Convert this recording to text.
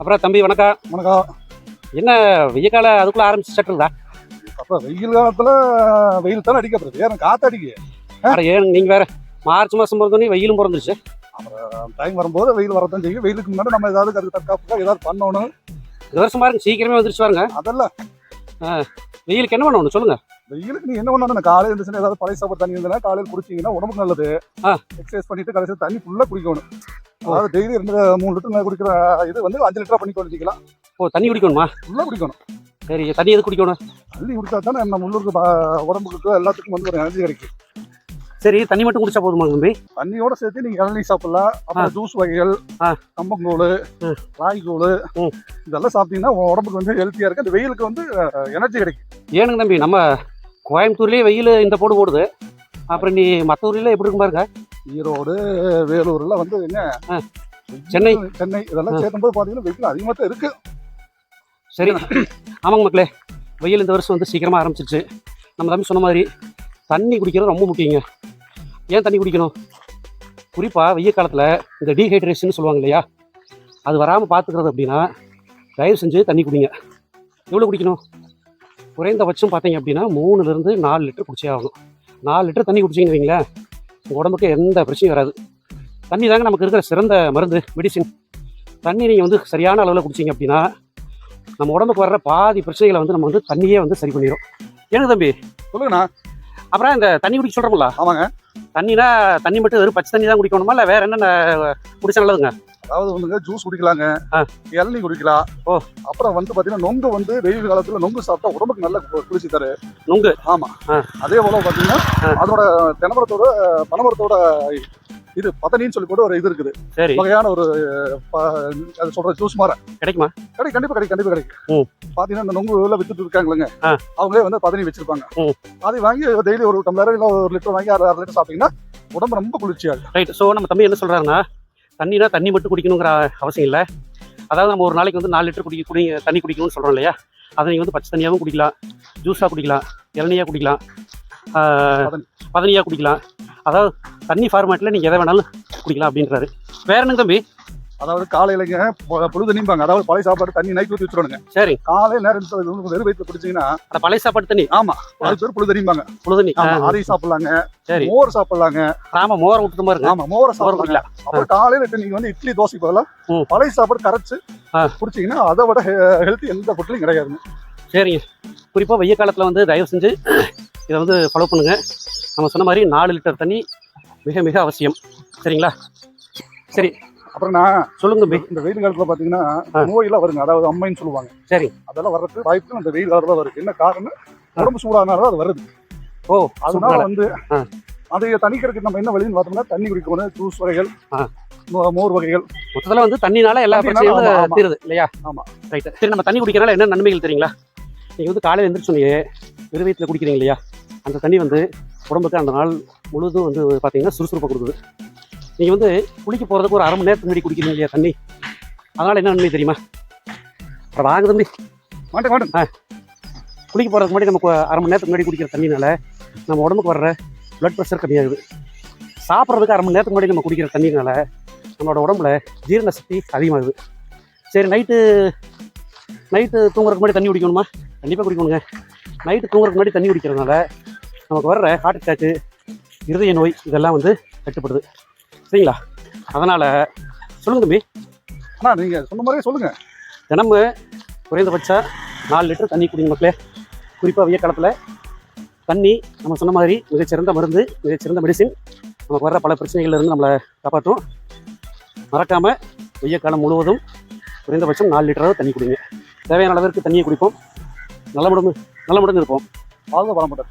அப்புறம் தம்பி வணக்கம். வணக்கம். என்ன வெய்ய கால அதுக்குள்ள ஆரம்பிச்சு சட்டுருதா அப்ப வெயில் காலத்துல வெயில் தானே அடிக்கப்படுது காத்து அடிக்கு? அட ஏன் நீங்க வேற மார்ச் மாசம் பிறந்தோடனே வெயிலும் பிறந்துருச்சு. டைம் வரும்போது வெயில் வரதான் செய்யும். வெயிலுக்கு முன்னாடி நம்ம ஏதாவது அதுக்கு தற்காப்புக்காக ஏதாவது பண்ணணும். இந்த வருஷம் பாருங்க சீக்கிரமே வந்துருச்சு பாருங்க. அதெல்லாம் வெயிலுக்கு என்ன பண்ணணும் சொல்லுங்க. வெயிலுக்கு நீ என்ன பண்ணணும் காலையில் இருந்துச்சுன்னா ஏதாவது பழைய சாப்பாடு தண்ணி இருந்ததுன்னா காலையில் குடிச்சீங்கன்னா உடம்புக்கு நல்லது. எக்ஸசைஸ் பண்ணிட்டு கடைசியில் தண்ணி ஃபுல்லாக குடிக்கணும். அதாவது டெய்லி ரெண்டு மூணு லிட்டர் குடிக்கிற இது வந்து அஞ்சு லிட்டரா பண்ணி குடிச்சிக்கலாம். ஓ தண்ணி குடிக்கணுமா? ஃபுல்லாக குடிக்கணும். சரி தண்ணி எது குடிக்கணும்? தண்ணி குடிச்சா தானே நம்ம உள்ளூருக்கு உடம்புக்கு எல்லாத்துக்கும் வந்து ஒரு எனர்ஜி கிடைக்கும் சரி தண்ணி மட்டும் குடிச்சா போதுமா தம்பி? தண்ணியோட சேர்த்து நீங்க இளநீ சாப்பிடலாம். அப்புறம் ஜூஸ் வகைகள். கம்பங்கூழ் ம். இதெல்லாம் சாப்பிட்டீங்கன்னா உடம்புக்கு வந்து ஹெல்த்தியா இருக்கு. அந்த வெயிலுக்கு வந்து எனர்ஜி கிடைக்கும். ஏனுங்க தம்பி நம்ம கோயம்புத்தூர்லயே வெயில் இந்த போடு போடுது. அப்புறம் நீ மற்ற ஊர்ல எப்படி இருக்கும் பாருங்க ஈரோடு வேலூர்ல வந்து என்ன. சென்னை. சென்னை இதெல்லாம். சேர்க்கும்போது பாத்தீங்கன்னா வெயில் அதிகமாக தான் இருக்கு. சரி. ஆமாங்க மக்களே வெயில் இந்த வருஷம் வந்து சீக்கிரமாக ஆரம்பிச்சிருச்சு. நம்ம தம்பி சொன்ன மாதிரி தண்ணி குடிக்கிறது ரொம்ப முக்கியங்க. ஏன் தண்ணி குடிக்கணும்? குறிப்பாக வெய்ய காலத்தில் இந்த டீஹைட்ரேஷன் சொல்லுவாங்க இல்லையா? அது வராமல் பார்த்துக்கிறது அப்படின்னா தயவு செஞ்சு தண்ணி குடிங்க. எவ்வளோ குடிக்கணும்? குறைந்தபட்சம் பார்த்தீங்க அப்படின்னா மூணுலேருந்து நாலு லிட்டர் குடிச்சே ஆகணும். நாலு லிட்டர் தண்ணி குடிச்சிங்கன்னு வைங்களேன் உடம்புக்கு எந்த பிரச்சனையும் வராது. தண்ணி தாங்க நமக்கு இருக்கிற சிறந்த மருந்து மெடிசின் தண்ணி நீங்கள் வந்து சரியான அளவில் குடிச்சிங்க அப்படின்னா நம்ம உடம்புக்கு வர்ற பாதி பிரச்சனைகளை வந்து நம்ம வந்து தண்ணியே வந்து சரி பண்ணிடும் ஏனுங்க தம்பி? சொல்லுங்கண்ணா. அப்புறம் இந்த தண்ணி குடிக்க சொல்கிறோம்ல ஆமாங்க. தண்ணினா தண்ணி மட்டும் வெறும் பச்சை தண்ணி தான் குடிக்கணுமா? இல்லை வேற என்னென்ன குடிச்சா நல்லதுங்க? அதாவது வந்துங்க ஜூஸ் குடிக்கலாங்க. இளநீ குடிக்கலாம். ஓ. அப்புறம் வந்து பாத்தீங்கன்னா நொங்கு வந்து வெயில் காலத்துல நொங்கு சாப்பிட்டா உடம்புக்கு நல்ல கு- குளிர்ச்சி தரு. நுங்கு. ஆமா. ஆ. அதே போல பாத்தீங்கன்னா ஆ. அதோட தென்னமரத்தோட பனமரத்தோட இது பதனின்னு சொல்லி கூட ஒரு இது இருக்குது. சரி. வகையான ஒரு அது சொல்ற ஜூஸ் மாதிரி கிடைக்குமா? கிடைக்கும் கண்டிப்பா கிடைக்கும் கண்டிப்பா கிடைக்கும். பாத்தீங்கன்னா இந்த நொங்கு வித்துட்டு இருக்காங்களேங்க. அவங்களே வந்து பதனி வச்சிருப்பாங்க. அதை வாங்கி டெய்லி ஒரு டம்ளர் இல்ல ஒரு லிட்டர் வாங்கி அரை லிட்டர் சாப்பிட்டீங்கன்னா உடம்பு ரொம்ப குளிர்ச்சியா இருக்கும் ரைட் ஸோ நம்ம தம்பி என்ன சொல்கிறாருன்னா தண்ணினா தண்ணி மட்டும் குடிக்கணுங்கிற அவசியம் இல்லை. அதாவது நம்ம ஒரு நாளைக்கு வந்து நாலு லிட்டர் குடிக்க குடி தண்ணி குடிக்கணும்னு சொல்கிறோம் இல்லையா? அதை நீங்கள் வந்து பச்சை தண்ணியாகவும் குடிக்கலாம். ஜூஸாக குடிக்கலாம். இளநியாக குடிக்கலாம். பதனி. பதனியாக குடிக்கலாம். அதாவது தண்ணி ஃபார்மேட்டில் நீங்கள் எதை வேணாலும் குடிக்கலாம் அப்படின்றாரு. வேற என்னங்க தம்பி? அதாவது காலையிலங்க பொ- பொழுது நீம்பாங்க. அதாவது பழைய சாப்பாடு தண்ணி நைட் ஊற்றி வச்சிருவானுங்க சரி. காலையில நேரம் வெறும் வயிற்றுல குடிச்சீங்கன்னா அந்த பழைய சாப்பாடு தண்ணி? ஆமா. அது பேர் புழுது நீம்பாங்க. புழுதண்ணி ஆமா. அதையும் சாப்பிடலாங்க. சரி. மோர் சாப்பிடலாங்க. ஆமா மோரை விட்டுட்டு பாருங்க ஆமா மோரை மோர் சாப்பிடலாம் அப்புறம் காலையில இப்ப நீங்க வந்து இட்லி தோசை பதிலா ம். பழைய சாப்பாடு கரைச்சு. குடிச்சீங்கன்னா அதை விட ஹெல்த் எந்த ஃபுட்லையும் கிடையாதுங்க. சரிங்க. குறிப்பாக வெய்ய காலத்தில் வந்து தயவு செஞ்சு இதை வந்து ஃபாலோ பண்ணுங்க. நம்ம சொன்ன மாதிரி நாலு லிட்டர் தண்ணி மிக மிக அவசியம். சரிங்களா? சரி. அப்புறம் நான் சொல்லுங்க தம்பி இந்த வெயில் காலத்துல பாத்தீங்கன்னா. நோயெல்லாம் வருங்க. அதாவது அம்மைன்னு சொல்லுவாங்க. சரி. அதெல்லாம் வர்றதுக்கு வாய்ப்பு அந்த வெயில் காலத்துல வருது. என்ன காரணம்? உடம்பு சூடானால அது வருது. ஓ அதனால. வந்து. அதை தணிக்கிறதுக்கு நம்ம என்ன வழின்னு பார்த்தோம்னா தண்ணி குடிக்கணும். ஜூஸ் வகைகள் மோர் வகைகள். மொத்தத்தில் வந்து தண்ணினால எல்லா பிரச்சனையும். தீருது இல்லையா? ஆமா. ரைட் சரி நம்ம தண்ணி குடிக்கிறனால என்ன நன்மைகள் தெரியுங்களா? நீங்கள் வந்து காலையில் எந்திரிச்சோன்னே வெறும் வயிற்றுல குடிக்கிறீங்க இல்லையா? அந்த தண்ணி வந்து உடம்புக்கு அந்த நாள் முழுதும் வந்து பார்த்தீங்கன்னா சுறுசுறுப்பை கொடுக்குது. நீங்கள் வந்து குளிக்க போகிறதுக்கு ஒரு அரை மணி நேரத்துக்கு முன்னாடி குடிக்கிறீங்க இல்லையா தண்ணி? அதனால் என்ன நன்மை தெரியுமா? அட வாங்க தம்பி. மாட்டேன் மாட்டேன் குளிக்க போகிறதுக்கு முன்னாடி நமக்கு அரை மணி நேரத்துக்கு முன்னாடி குடிக்கிற தண்ணினால நம்ம உடம்புக்கு வர்ற blood ப்ரெஷர் கம்மியாகுது. சாப்பிட்றதுக்கு அரை மணி நேரத்துக்கு முன்னாடி நம்ம குடிக்கிற தண்ணினால நம்மளோட உடம்புல ஜீரண சக்தி அதிகமாகுது. சரி நைட்டு நைட்டு தூங்குறதுக்கு முன்னாடி தண்ணி குடிக்கணுமா? கண்டிப்பாக குடிக்கணுங்க. நைட்டு தூங்குறதுக்கு முன்னாடி தண்ணி குடிக்கிறதுனால நமக்கு வர்ற ஹார்ட் அட்டாக்கு இருதய நோய் இதெல்லாம் வந்து கட்டுப்படுது சரிங்களா? அதனால் சொல்லுங்க தம்பி. ஆனா நீங்க சொன்ன மாதிரியே சொல்லுங்க. தினமும் குறைந்தபட்சம் நாலு லிட்டர் தண்ணி குடிங்க மக்களே. குறிப்பாக வெய்ய காலத்தில் தண்ணி நம்ம சொன்ன மாதிரி மிகச்சிறந்த மருந்து மிகச்சிறந்த மெடிசின் நமக்கு வர்ற பல பிரச்சனைகள்ல இருந்து நம்மளை காப்பாற்றும். மறக்காமல் வெய்ய காலம் முழுவதும் குறைந்தபட்சம் நாலு லிட்டராவது தண்ணி குடிங்க. தேவையான அளவிற்கு தண்ணியை குடிப்போம். நல்ல முடன் நல்ல மட்டும் இருப்போம் வாழ்க வளமுடன்.